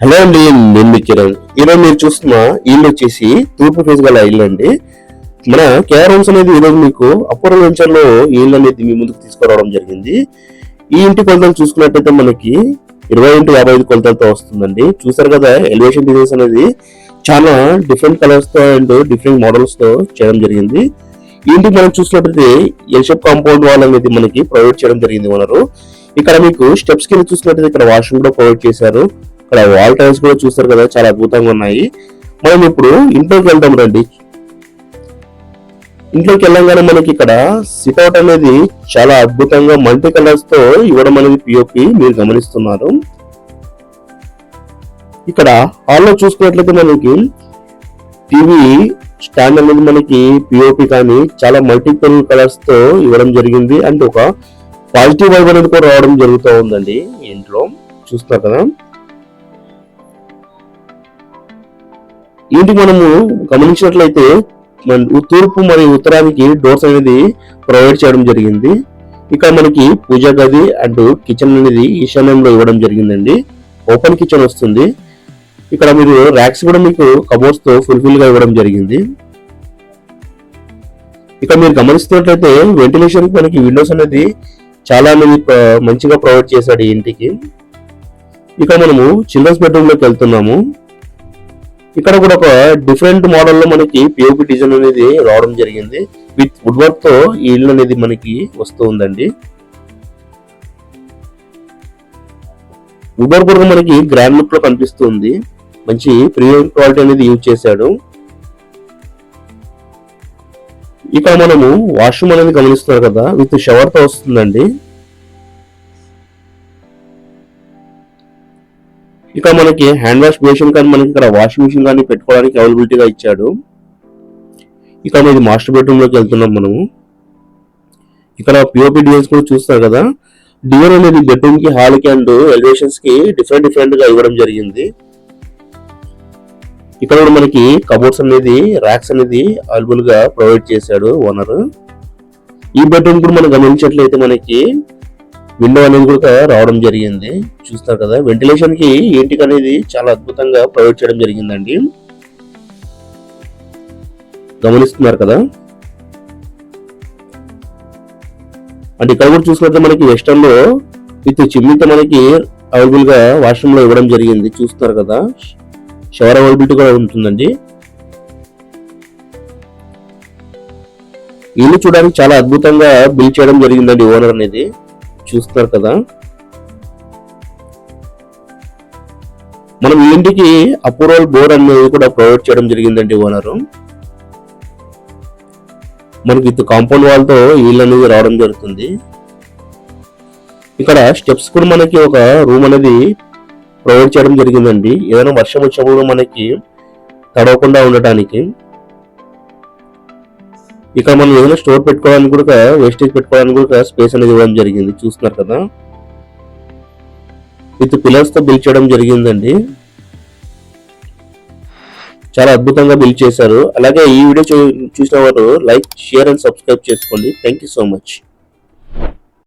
Hello అండి నేను మీ కిరణ్. ఈరోజు మీరు చూస్తున్న ఇల్లు వచ్చేసి తూర్పు ఫేస్ గల ఇల్లు అండి. మన కేఆర్ అనేది ఈరోజు మీకు అప్పర్ వెంచర్లో ఈ ఇల్లు అనేది మీ ముందుకు తీసుకురావడం జరిగింది. ఈ ఇంటి కొలతలు చూసుకున్నట్టయితే మనకి ఇరవై ఇంటూ యాభై ఐదు కొలతలతో వస్తుందండి. చూసారు కదా ఎలివేషన్ డిజైన్స్ అనేది చాలా డిఫరెంట్ కలర్స్తో అండ్ డిఫరెంట్ మోడల్స్తో చేయడం జరిగింది. ఈ ఇంటికి మనం చూసినట్టయితే ఎల్ షేప్ కాంపౌండ్ వాల్ అనేది మనకి ప్రొవైడ్ చేయడం జరిగింది ఓనరు ఇక్కడ మీకు స్టెప్స్ కింద చూసినట్టయితే ఇక్కడ వాష్రూమ్ కూడా ప్రొవైడ్ చేశారు. ఇక్కడ వాల్ టైల్స్ కూడా చూస్తారు కదా చాలా అద్భుతంగా ఉన్నాయి. మనం ఇప్పుడు ఇంట్లోకి వెళ్దాం రండి. ఇంట్లోకి వెళ్ళంగానే మనకి ఇక్కడ సిట్అవుట్ అనేది చాలా అద్భుతంగా మల్టీ కలర్స్తో ఇవ్వడం అనేది పిఓపి మీరు గమనిస్తున్నారు. ఇక్కడ హాల్లో చూసుకున్నట్లయితే మనకి టీవీ స్టాండ్ అనేది మనకి పిఓపి కానీ చాలా మల్టిపుల్ కలర్స్తో ఇవ్వడం జరిగింది. అండ్ ఒక పాజిటివ్ వైబ్ అనేది కూడా రావడం జరుగుతూ ఉందండి. ఇంట్లో చూస్తారు కదా. ఇంటికి మనము గమనించినట్లయితే మన తూర్పు మరియు ఉత్తరానికి డోర్స్ అనేది ప్రొవైడ్ చేయడం జరిగింది. ఇక్కడ మనకి పూజా గది అండ్ కిచెన్ అనేది ఈశాన్యంలో ఇవ్వడం జరిగిందండి. ఓపెన్ కిచెన్ వస్తుంది. ఇక్కడ మీరు ర్యాక్స్ కూడా మీకు కబోర్డ్స్తో ఫుల్ఫిల్గా ఇవ్వడం జరిగింది. ఇక్కడ మీరు గమనిస్తున్నట్లయితే వెంటిలేషన్ మనకి విండోస్ అనేది చాలా అనేది మంచిగా ప్రొవైడ్ చేశాడు ఈ ఇంటికి. ఇక మనము చిల్డ్రన్స్ బెడ్రూమ్లోకి వెళ్తున్నాము. ఇక్కడ కూడా ఒక డిఫరెంట్ మోడల్లో మనకి పిఓపి డిజైన్ అనేది రావడం జరిగింది. విత్ వుడ్ వర్క్తో ఈ ఇల్లు అనేది మనకి వస్తూ ఉందండి. వుడ్ వర్క్ కూడా మనకి గ్రాండ్ లుక్లో కనిపిస్తుంది మంచి ప్రీమియం క్వాలిటీ అనేది యూజ్ చేశాడు. ఇక్కడ మనము వాష్రూమ్ అనేది గమనిస్తున్నారు కదా విత్ షవర్తో వస్తుందండి. ఇక మనకి హ్యాండ్ వాష్ బేసిన్ కానీ మనకి ఇక్కడ వాషింగ్ మిషన్ కానీ పెట్టుకోవడానికి అవైలబిలిటీగా ఇచ్చాడు. ఇక ఇది మాస్టర్ బెడ్రూమ్లోకి వెళ్తున్నాం మనము. ఇక్కడ పిఓపి డిజైన్స్ కూడా చూస్తారు కదా. డిజైన్ అనేది బెడ్రూమ్కి హాల్కి అండ్ ఎలివేషన్స్కి డిఫరెంట్ డిఫరెంట్గా ఇవ్వడం జరిగింది. ఇక్కడ కూడా మనకి కబోర్డ్స్ అనేది ర్యాక్స్ అనేది అవైలబుల్గా ప్రొవైడ్ చేశాడు ఓనర్ ఈ బెడ్రూమ్ కూడా మనం గమనించినట్లయితే మనకి విండో అనేది కూడా రావడం జరిగింది. చూస్తారు కదా వెంటిలేషన్కి అనేది చాలా అద్భుతంగా ప్రొవైడ్ చేయడం జరిగిందండి. గమనిస్తున్నారు కదా? అంటే ఇక్కడ కూడా చూసుకుంటే మనకి వెస్టర్న్లో విత్ చిమ్మితో మనకి అవైలబుల్గా వాష్రూమ్లో ఇవ్వడం జరిగింది. చూస్తున్నారు కదా? షవర్ అవైలబిలిటీ కూడా ఉంటుందండి. ఇల్లు చూడడానికి చాలా అద్భుతంగా బిల్డ్ చేయడం జరిగిందండి ఓనర్ అనేది. చూస్తున్నారు కదా. మనం ఇంటికి అప్రూవల్ బోర్డ్ అనేది కూడా ప్రొవైడ్ చేయడం జరిగిందండి ఓనరు. మనకి విత్ కాంపౌండ్ వాల్తో ఇల్లు అనేది రావడం జరుగుతుంది. ఇక్కడ స్టెప్స్ కూడా మనకి ఒక రూమ్ అనేది ప్రొవైడ్ చేయడం జరిగిందండి. ఏదైనా వర్షం వచ్చినప్పుడు మనకి తడవకుండా ఉండటానికి. ఇక్కడ మనం ఏదైనా స్టోర్ పెట్టుకోవడానికి కూడా వేస్టేజ్ పెట్టుకోవడానికి కూడా స్పేస్ అనేది ఇవ్వడం జరిగింది. చూస్తున్నారు కదా? విత్ పిల్లర్స్తో బిల్డ్ చేయడం జరిగిందండి. చాలా అద్భుతంగా బిల్డ్ చేశారు. అలాగే ఈ వీడియో చూ- చూసిన వారు లైక్ షేర్ అండ్ సబ్స్క్రైబ్ చేసుకోండి. Thank you so much